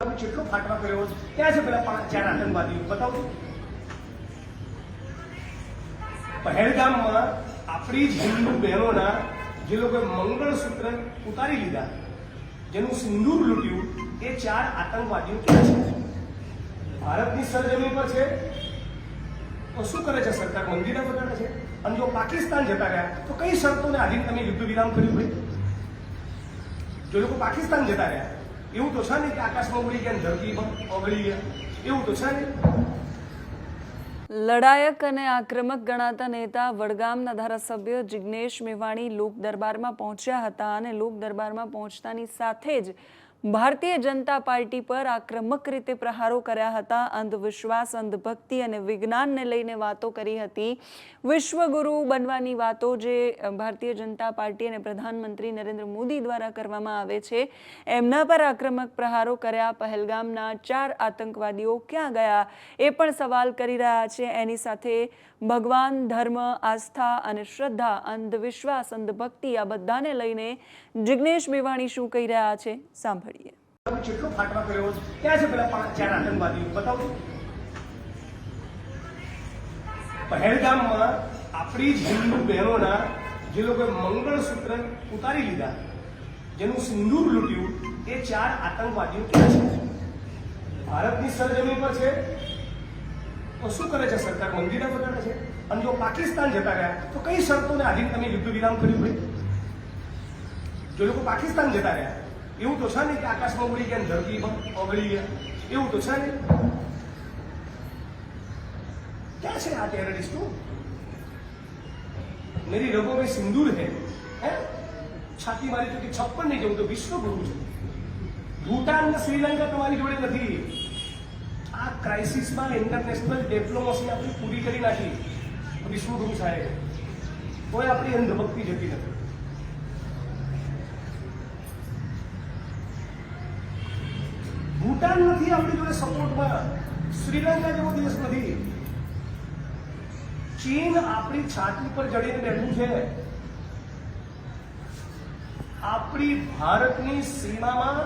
કેટલો ફાટવા કર્યો ક્યાં છે પેલા પાંચ, ચાર આતંકવાદીઓ બતાવું પહેલગામમાં આપણી જ હિન્દુ બહેનોના જે લોકોએ મંગળસૂત્ર ઉતારી લીધા, જેનું સિંદૂર લૂંટ્યું, એ ચાર આતંકવાદીઓ ક્યાં છે. ભારતની સરજમીન પર છે. તો શું કરે છે સરકાર? મંદિરે બગાડે છે. અને જો પાકિસ્તાન જતા રહ્યા, તો કઈ શરતોને આધીન તમે યુદ્ધ વિરામ કર્યું ભાઈ જો લોકો પાકિસ્તાન જતા રહ્યા એવું તો છે ને કે આકાશમાં ઉડી ગયા ને ધરતી પર ઓગળી ગયા. એવું તો છે ને? લડાયક અને આક્રમક ગણાતા નેતા વડગામના ધારાસભ્ય જિગ્નેશ મેવાણી લોક દરબારમાં પહોંચ્યા હતા અને લોક દરબારમાં પહોંચતાની સાથે જ ભારતીય જનતા પાર્ટી પર આક્રમક રીતે પ્રહારો કર્યા હતા. અંધવિશ્વાસ, અંધભક્તિ અને વિજ્ઞાનને લઈને વાતો કરી હતી. વિશ્વગુરુ બનવાની વાતો જે ભારતીય જનતા પાર્ટી અને પ્રધાનમંત્રી નરેન્દ્ર મોદી દ્વારા કરવામાં આવે છે, એમના પર આક્રમક પ્રહારો કર્યા. પહેલગામના ચાર આતંકવાદીઓ ક્યાં ગયા એ પણ સવાલ કરી રહ્યા છે. એની સાથે ભગવાન, ધર્મ, આસ્થા અને શ્રદ્ધા, અંધવિશ્વાસ, અંધભક્તિ આ બધાને લઈને જિગ્નેશ મેવાણી શું કહી રહ્યા છે? સાંભળીએ જેટલો ફાટવા કર્યો ક્યાં છે પાંચ, ચાર આતંકવાદીઓ બતાવો પહેલગામમાં આપણી જ હિન્દુ બહેનોના જે લોકોએ મંગળસૂત્ર ઉતારી લીધા, જેનું સિંદૂર લૂંટ્યું, એ ચાર આતંકવાદીઓ ક્યાં છે. ભારતની સરજમીન પર છે. તો શું કરે છે સરકાર? મંદિરે બગાડે છે. અને જો પાકિસ્તાન જતા રહ્યા, તો કઈ શરતોને આધીન તમે યુદ્ધ વિરામ કર્યું ભાઈ જો લોકો પાકિસ્તાન જતા રહ્યા એવું તો છે ને કે આકાશમાં ઉડી ગયા ધરતીમાં ઓગળી ગયા. એવું તો છે ને? ક્યાં છે આ ટેરરિસ્ટો મેરી રગો મેં સિંદૂર હે હે? છાતી મારી તો કે છપ્પન નહીં જવું તો વિશ્વ ગુરુ છે. ભૂટાન ને શ્રીલંકા તમારી જોડે નથી. આ ક્રાઇસિસમાં ઇન્ટરનેશનલ ડિપ્લોમસી આપણી પૂરી કરી નાખી. વિશ્વગુરુ સાહેબ. કોઈ આપણી અંધભક્તિ જતી નથી. ભૂટાન નથી, આપણી જોડે સપોર્ટમાં શ્રીલંકા જેવો દેશ નથી. ચીન આપણી છાતી પર જડીને બેઠું છે. આપણી ભારતની સીમામાં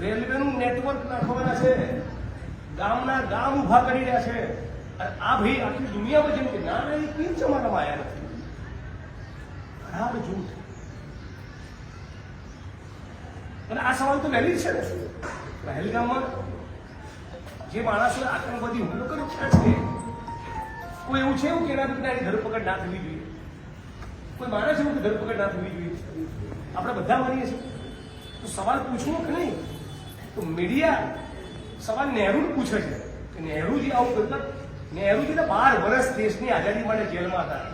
રેલવેનું નેટવર્ક નાખવાના છે. ગામના ગામ ઊભા કરી રહ્યા છે. અને આ ભાઈ આખી દુનિયામાં જેમ કે ના ના, એ કેમ જમાનામાં આવ્યા નથી. ખરાબ જૂઠ અને આ સવાલ તો વહેલી જ છે. ને પહેલગામમાં જે માણસોએ આતંકવાદી હુમલો કર્યો ક્યાં છે કોઈ એવું છે એવું કે એના એની ધરપકડ ના થવી જોઈએ? કોઈ માણસ એવું કે ધરપકડ ના થવી જોઈએ? આપણે બધા માનીએ છીએ. તો સવાલ પૂછવો કે નહીં? તો મીડિયા સવાલ નહેરુ પૂછે છે કે નહેરુજી આવું કરતા, નહેરુજી તો બાર વર્ષ દેશની આઝાદી માટે જેલમાં હતા.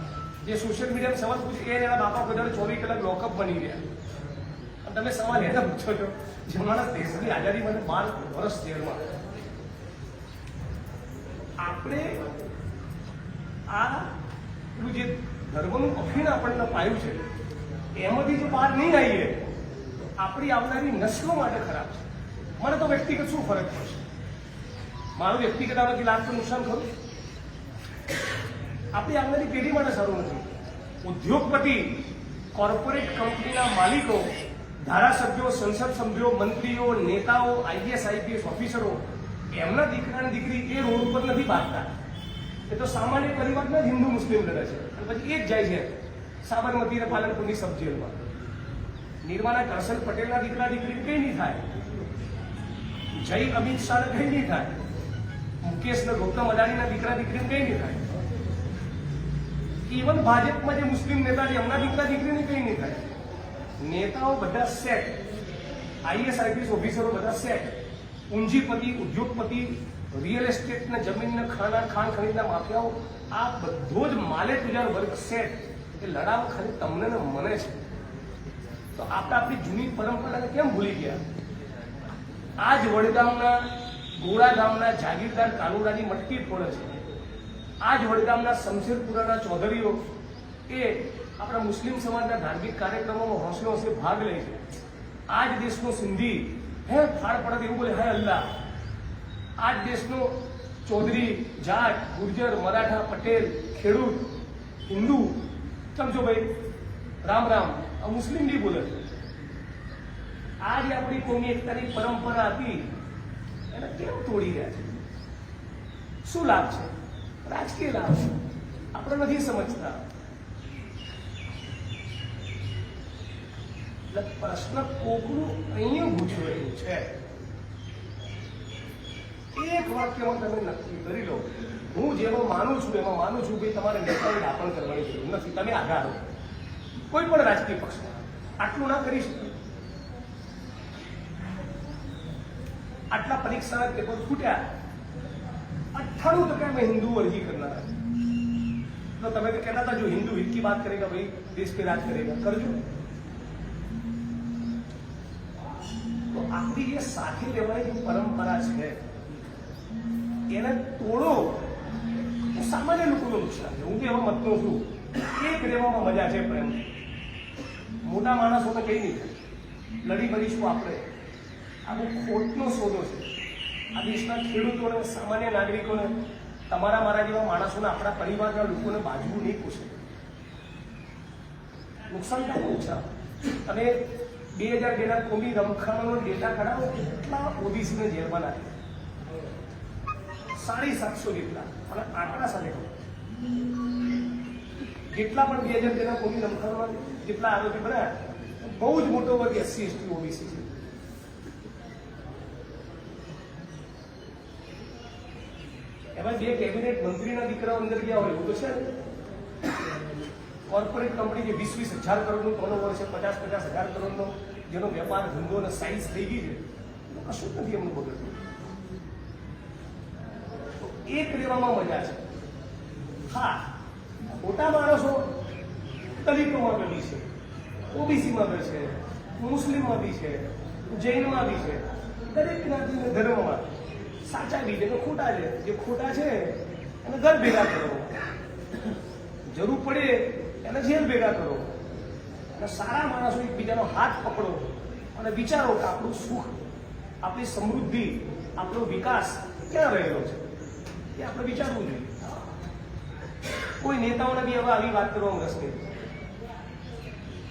જે સોશિયલ મીડિયામાં સવાલ પૂછે એના બાપા બધા ચોવીસ કલાક લોકઅપ બની ગયા. તમે સવાલ એને પૂછો છો. જે માણસ દેશની આઝાદી માટે બાર વર્ષ જેલમાં આપણે આ જે ધર્મનું અફીણ આપણને પાયું છે, એમાંથી જો બહાર નહીં આવીએ આપણી આવનારી નસલો માટે ખરાબ છે. મને તો વ્યક્તિગત શું ફરક પડશે મારું વ્યક્તિગત આનાથી લાગતું નુકસાન ખરું? આપણી આવનારી પેઢી માટે સારું નથી. ઉદ્યોગપતિ કોર્પોરેટ કંપનીના માલિકો ધારાસભ્યો, સંસદ સભ્યો, મંત્રીઓ, નેતાઓ આઈએસ આઈપીએસ ઓફિસરો, એમના દીકરા દીકરી એ રોડ ઉપર નથી બાંધતા એ તો સામાન્ય પરિવારના જ હિન્દુ મુસ્લિમ લડે છે. અને પછી એ જ જાય છે સાબરમતી અને પાલનપુરની સબ જેલમાં. નિર્માના કરશન પટેલના દીકરા દીકરી કઈ નહીં થાય. જય અમિત શાહ કઈ નહીં થાય. મુકેશ ને ગૌતમ અદાણીના દીકરા દીકરીને કઈ નહીં થાય. ઇવન ભાજપમાં જે મુસ્લિમ નેતા છે, એમના દીકરા દીકરીને કઈ નહીં થાય. નેતાઓ બધા સેટ, આઈએસ, આઈપીએસ ઓફિસરો બધા સેટ, પૂંજીપતિ, ઉદ્યોગપતિ, રિયલ એસ્ટેટના જમીનના ખાના, ખાણ ખરીદના માફિયાઓ, આ બધો જ માલે તુજાર વર્ગ સેટ. એ લડાવ ખાલી તમને ને મને છે. તો આપણે આપણી જૂની પરંપરાને કેમ ભૂલી ગયા? આ જ વડગામના, ગોળા ગામના જાગીરદાર કાનુડાની મટકી ફોડે છે. આ જ વડગામના શમશેરપુરાના ચૌધરીઓ એ આપણા મુસ્લિમ સમાજના ધાર્મિક કાર્યક્રમોમાં હોંસલો હશે ભાગ લે છે. આ જ દેશનો સિંધી, હે ફાળ પડત એવું બોલે, હે અલ્લાહ. આ જ દેશનો ચૌધરી, જાટ, ગુર્જર, મરાઠા, પટેલ, ખેડૂત, હિન્દુ, સમજો ભાઈ, રામ રામ. આ મુસ્લિમ બી બોલે. છે આ જે આપણી કોમી એકતાની પરંપરા હતી તોડી રહ્યા છે? શું લાભ છે? રાજકીય લાભ છે? આપણે નથી સમજતા. એટલે પ્રશ્ન કોકનું અહીંયા ગૂંચવાયું છે. એક વાક્યમાં તમે નક્કી કરી લો. હું જેમાં માનું છું, એમાં માનું છું કે તમારે નેતાઓને દાખલ કરવાની જરૂર નથી. તમે આધાર. કોઈ પણ રાજકીય પક્ષમાં આટલું ના કરી શકે. આટલા પરીક્ષાના પેપર છૂટ્યા અઠ્ઠાણું ટકા મેં હિન્દુ અરજી કરનાર. તો તમે કહેતા હતા, જો હિન્દુ હિત કી વાત કરેગા ભાઈ, દેશ પે રાજ કરેગા કરજો. આપણી જે સાથે લેવાય જે પરંપરા છે. એને તોડો. સામાન્ય લોકોનું નુકસાન છે. હું બી એમાં મતનો છું, એક રહેવામાં મજા છે પ્રેમ. મોટા માણસોને કઈ નહીં. લડી મળીશું આપણે. આ બહુ ખોટનો સોદો છે. આ દેશના ખેડૂતોને સામાન્ય નાગરિકોને તમારા મારા જેવા માણસોને આપણા પરિવારના લોકોને બાજવું નહીં પૂછે. નુકસાન થાય ઓછા અને બે હજાર જેટલા કોમી રમખાણોનો ડેટા કઢાવો કેટલા ઓબીસીને જેલમાં નાખે સાડી સાતસો જેટલા અને આંકડા સાથે. જેટલા પણ બે હજાર તેના કોમી રમખાણોમાં જેટલા આરોપી બન્યા બહુ જ મોટો વર્ગ એસસી, એસટી, ઓબીસી છે. એમાં બે કેબિનેટ મંત્રીના દીકરાઓ અંદર ગયા હોય, એવું તો છે? કોર્પોરેટ કંપની જે વીસ વીસ હજાર કરોડનું ટર્નઓવર છે પચાસ પચાસ હજાર કરોડનો જેનો વેપાર ધંધો અને સાઇઝ થઈ ગઈ છે કશું જ નથી એમનું બગડતું. તો એક લેવામાં મજા છે. હા, મોટા માણસો દલિતોમાં બી છે ઓબીસીમાં બી છે મુસ્લિમમાં બી છે જૈનમાં બી છે. દરેક જ્ઞાતિ ધર્મમાં સાચા બી છે ખોટા છે. જે ખોટા છે એને ઘર ભેગા કરો. જરૂર પડે એને જેલ ભેગા કરો. અને સારા માણસો એકબીજાનો હાથ પકડો અને વિચારો કે આપણું સુખ, આપણી સમૃદ્ધિ, આપણો વિકાસ ક્યાં રહેલો છે? એ આપણે વિચારવું જોઈએ. કોઈ નેતાઓને બી હવે આવી વાત કરવામાં રસ નહીં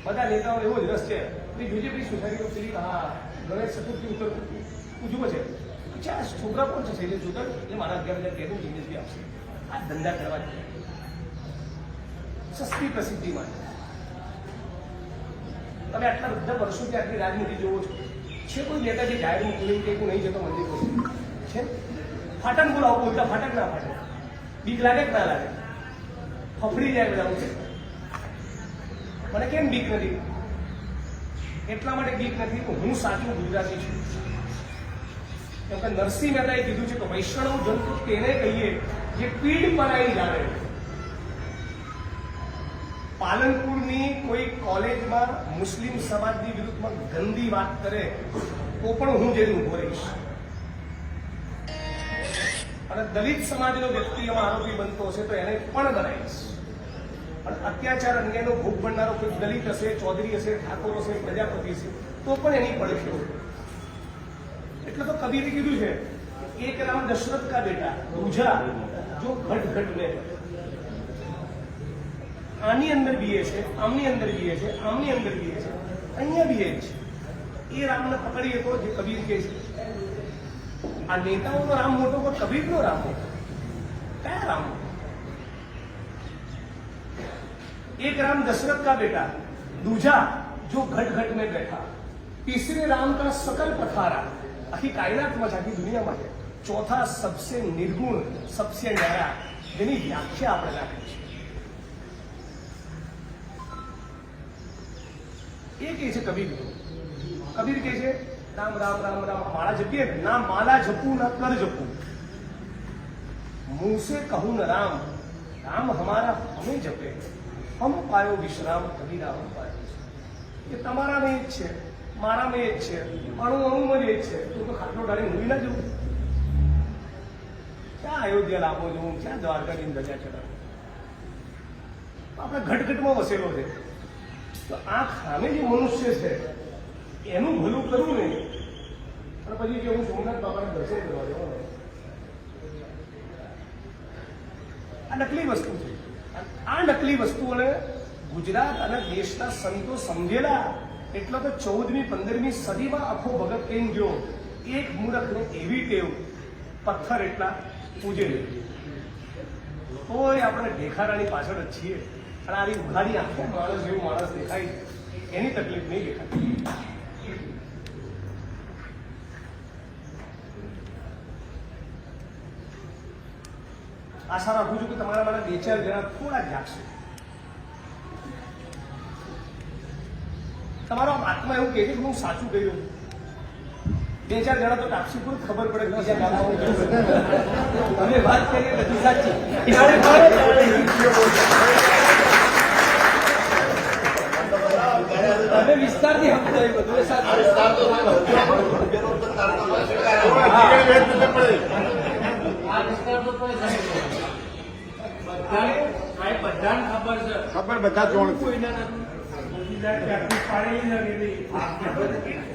બધા નેતાઓને એવો જ રસ છે. જોજે ભાઈ સોસાયટીનો પેલી હા ગણેશ ચતુર્થી ઉત્તર ઉજવો છે. ચાર છોકરા પણ છે? શૈલેષ જોતર એ મારા અગિયાર હજાર કહેતું બિઝનેસ બી આપશે. આ ધંધા કરવા જ સસ્તી પ્રસિદ્ધિ માટે તમે આટલા બધા વર્ષોથી આટલી રાજનીતિ જોવો છો. છે કોઈ નેતા જે જાહેર મોકલી કે નહીં જતો મંદિર છે? ફાટક બોલાવો બોલતા, ફાટક ના ફાટક બીક લાગે ના લાગે? ફફડી જાય બધા મને કેમ બીક નથી? એટલા માટે બીક નથી કે હું સાચું ગુજરાતી છું. કેમ કે નરસિંહ મહેતાએ કીધું છે કે વૈષ્ણવ જંતુ તેને કહીએ જે પીડ પરાઈ જાણે. પાલનપુરની કોઈ કોલેજમાં મુસ્લિમ સમાજની વિરુદ્ધમાં ગંદી વાત કરે, તો પણ હું જેનું ઊભો રહીશ. અને દલિત સમાજનો વ્યક્તિ એમાં આરોપી બનતો હશે તો એને પણ બનાવીશ અને અત્યાચાર અન્યાયનો ભોગ બનનારો કોઈ દલિત હશે, ચૌધરી હશે, ઠાકોર હશે, પ્રજાપતિ હશે, તો પણ એની પડશે એટલે તો કબીરે કીધું છે એક નામ દશરથ કા બેટા રૂજા જો ઘટ ઘટ में આની અંદર બીએ છે આમની અંદર બીએ છે આમની અંદર બીએ છે અહીંયા બીએ છે એ રામને પકડીએ તો જે કબીર કે છે આ નેતાઓનો રામ મોટો કો કબીરનો રામ મોટો કયા રામ एक राम दशरथ का बेटा दूजा जो घट घट में बैठा तीसरे राम का सकल पथारा आखिर कायनात मज़ा की दुनिया में चौथा सबसे निर्गुण सबसे न्यारा જેની વ્યાખ્યા આપણે રાખી છે એ કહે છે કબીર. કબીર કહે છે, રામ રામ રામ રામ, માળા જપીએ? ના માલા જપું, ના, કર જપું. मुंह કહું कहूँ રામ રામ, હમારા हमारा જપે. હમ પાયો વિશ્રામ કબી રામ પાયો કે તમારામાં એ જ છે, મારામાં એ જ છે, અણુ અણુમાં એ જ છે. તું તો ખાટલો ડાળી ઊંઘી ના જવું. ક્યાં અયોધ્યા લાભો જવું? ક્યાં દ્વારકાની ધજા ચડાવું આપણે ઘટઘટમાં વસેલો છે. તો આ ખાને જે મનુષ્ય છે, એનું ભલું કરવું નહીં. અને પછી કે હું સોમનાથ બાપાને દર્શન કરવા જવાનો આ નકલી વસ્તુ છે. આ નકલી વસ્તુઓને ગુજરાત અને દેશના સંતો સમજેલા, એટલો તો ચૌદમી, પંદરમી સદીમાં આખો ભગત કહીને ગયો, એક મૂર્ખને એવી ટેવ, પથ્થર એટલા પૂજે લે તોય આપણે ભેખારાની પાછળ જ છીએ. અને આવી ઉઘાડી આંખો, માણસ જેવું માણસ દેખાય છે. એની તકલીફ નહીં દેખાતી. આશા રાખું છું કે તમારા મારા બે ચાર જણા થોડા જાગશે તમારો આત્મા એવું કહે છે કે હું સાચું કહ્યું. બે ચાર જણા તો ટાપસી પૂરું ખબર પડે બીજા ગામમાં અમે વાત કરીએ બધી સાચી. અમે વિસ્તારથી બધું એ ખબર બધા જોણ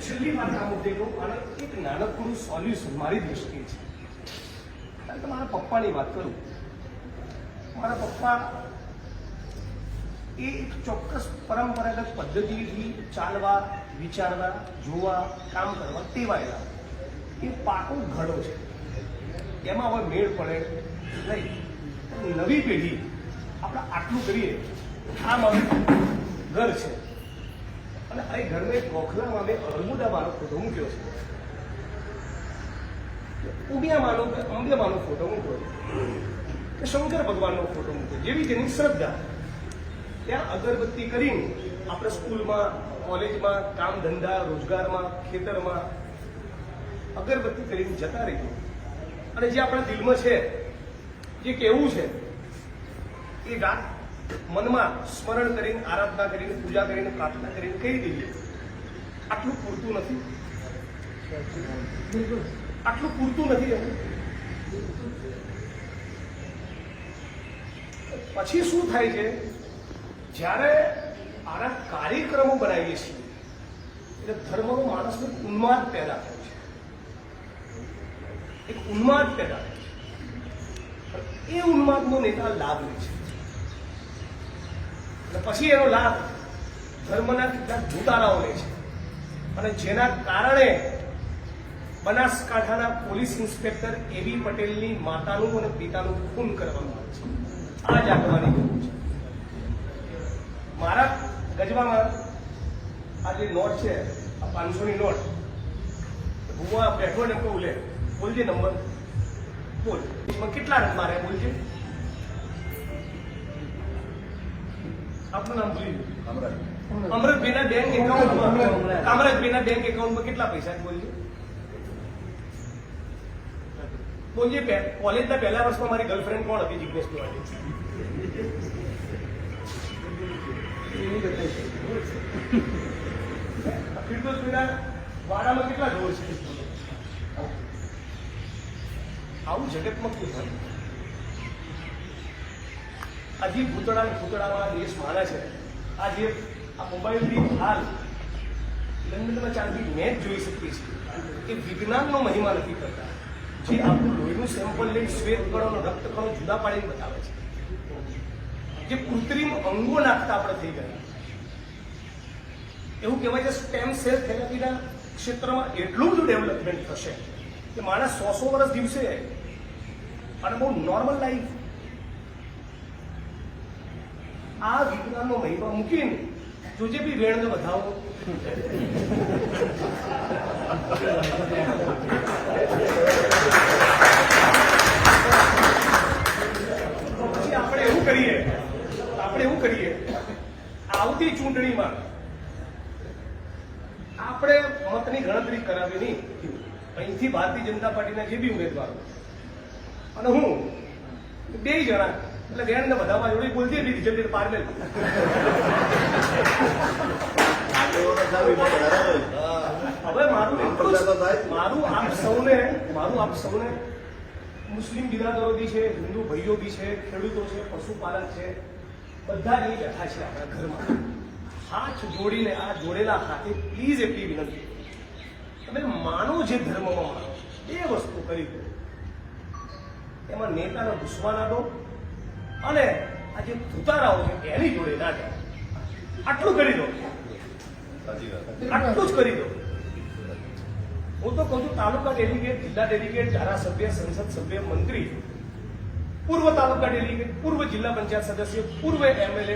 છેલ્લી વાત આ મુદ્દે અને એક નાનકડું સોલ્યુશન મારી દ્રષ્ટિએ છે. કારણ કે મારા પપ્પાની વાત કરું. મારા પપ્પા એ એક ચોક્કસ પરંપરાગત પદ્ધતિથી ચાલવા, વિચારવા, જોવા, કામ કરવા ટેવાયેલા. એ પાકો ઘડો છે. એમાં હવે મેળ પડે નહીં. નવી પેઢી આપણે આટલું કરીએ આ મારું ઘર છે. અને આ ઘરને ગોખલામાં મેં અરબુદા મારો ફોટો મૂક્યો છે. ઉમિયામાનો કે અંબેમાનો ફોટો મૂક્યો કે શંકર ભગવાનનો ફોટો મૂક્યો જેવી તેની શ્રદ્ધા. ત્યાં અગરબત્તી કરીને આપણે સ્કૂલમાં, કોલેજમાં, કામ ધંધા, રોજગારમાં, ખેતરમાં અગરબત્તી કરીને જતા રહીએ. અને જે આપણા દિલમાં છે, જે કેવું છે, એ રાત મનમાં સ્મરણ કરીને, આરાધના કરીને, પૂજા કરીને, પ્રાર્થના કરીને કહી દઈએ. આટલું પૂરતું નથી. આટલું પૂરતું નથી પછી શું થાય છે? જ્યારે આના કાર્યક્રમો બનાવીએ છીએ, એટલે ધર્મનો માણસનો ઉન્માદ પેદા થાય છે. એક ઉન્માદ પેદા થાય છે. એ ઉન્માદનો નેતા લાભ લે છે. અને પછી એનો લાભ ધર્મના કેટલાક ભૂતારાઓ લે છે. અને જેના કારણે બનાસકાંઠાના પોલીસ ઇન્સ્પેક્ટર એવી પટેલની માતાનું અને પિતાનું ખૂન કરવામાં આવે છે. આ જાગવાની જરૂર છે મારા ગજવામાં આ જે નોટ છે આ પાંચસોની નોટ ભૂવા બેઠો ને કહું લે બોલજે નંબર બોલ. એમાં કેટલા રન મારે બોલજે આપનું નામ ભૂલી ગયું. અમૃતભાઈના બેંક એકાઉન્ટમાં કામરાજભાઈના બેંક એકાઉન્ટમાં કેટલા પૈસા બોલજે બોલજે કોલેજના પહેલા વર્ષમાં મારી ગર્લફ્રેન્ડ કોણ હતી જિજ્ઞેશ તિવારી? કેટલા ઢોર છે? આવું જગતમાં કોઈ થાય? આ જે ભૂતળા ને દેશ માને છે, આ જે આ મોબાઈલની હાલ લંડનમાં ચાલતી મેચ જોઈ શકીએ છીએ, એ વિજ્ઞાનનો મહિમા નથી કરતા. જે આપણું લોહીનું સેમ્પલ લઈ શ્વેત કણોનો રક્ત કણો જુદા પાડીને બતાવે છે. જે કૃત્રિમ અંગો નાખતા આપણે થઈ ગયા. એવું કહેવાય છે સ્ટેમ સેલ થેરાપીના ક્ષેત્રમાં એટલું બધું ડેવલપમેન્ટ થશે કે માણસ સો સો વર્ષ દિવસે અને બહુ નોર્મલ લાઈફ આ વિજ્ઞાનનો મહિમા મૂકીને જોજે બી વેણને વધાવો. તો પછી આપણે એવું કરીએ આપણે એવું કરીએ. આવતી ચૂંટણીમાં આપણે મતની ગણતરી કરાવી નહીં. અહીંથી ભારતીય જનતા પાર્ટીના જે બી ઉમેદવારો. અને હું બે જણા, એટલે બેન ને બધામાં બોલતી હતી રિઝલ્ટ પાર હવે મારું મારું આપ સૌને, મારું આપ સૌને મુસ્લિમ બિરાદરોથી છે, હિન્દુ ભાઈઓ બી છે, ખેડૂતો છે, પશુપાલક છે બધા જ અહીં બેઠા છે આપણા ઘરમાં. હાથ જોડીને આ જોડેલા હાથે પ્લીઝ એટલી વિનંતી. તમે માનો જે ધર્મમાં માનો એ વસ્તુ કરી દો. એમાં નેતાને ઘૂસવા ના દો અને આ જે ધુતારાઓ છે એની જોડે ના જાય. આટલું કરી દો. આટલું જ કરી દો. હું તો કહું છું તાલુકા ડેલિગેટ જિલ્લા ડેલિગેટ ધારાસભ્ય સંસદ સભ્ય મંત્રી પૂર્વ તાલુકા ડેલિગેટ પૂર્વ જિલ્લા પંચાયત સદસ્ય પૂર્વ એમએલએ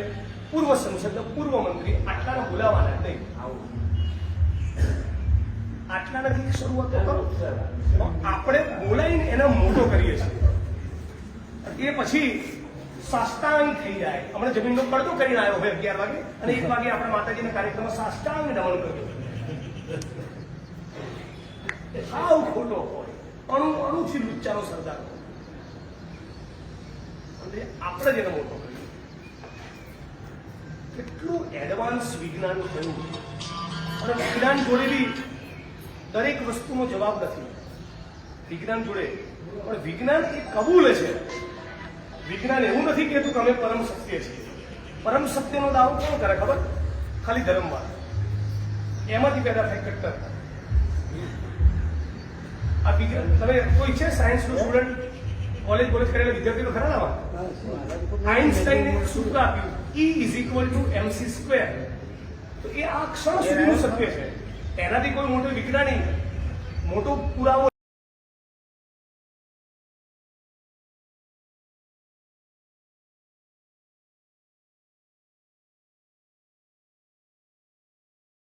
પૂર્વ સંસદ પૂર્વ મંત્રી આટલાને બોલાવાના જ આટલા આટલાનાથી શરૂઆત કરો પણ આપણે બોલાવીને એને મોટો કરીએ છીએ એ પછી સાષ્ટાંગ થઈ જાય હમણાં જમીનનો પડદો કરીને આવ્યો હોય અગિયાર વાગે અને એક વાગે આપણે માતાજીના કાર્યક્રમમાં સાષ્ટાંગ નમન કર્યો સાવ ખોટો હોય અણુ અણુથી લુચ્ચાનો સરદાર હોય. અને આપણે જ એને મોટો કરીએ કેટલું એડવાન્સ વિજ્ઞાન થયું. અને વિજ્ઞાન જોડે બી દરેક વસ્તુનો જવાબ નથી. વિજ્ઞાન જોડે. પણ વિજ્ઞાન એ કબૂલ છે. વિજ્ઞાન એવું નથી કહેતું કે અમે પરમ સત્ય છીએ પરમ સત્યનો દાવો કોણ કરે ખબર? ખાલી ધર્મવાદ એમાંથી પેદા થાય કટ્ટર. આ વિજ્ઞાન, તમે કોઈ છે? સાયન્સનું સ્ટુડન્ટ કોલેજ કોલેજ કરેલા વિદ્યાર્થીઓ ખરા આમાં આઇન્સ્ટાઈને એક સૂત્ર આપ્યું E is equal to MC square તો એ આ ક્ષણ સુધીનું સત્ય છે. એનાથી કોઈ મોટો વિજ્ઞાની મોટો પુરાવો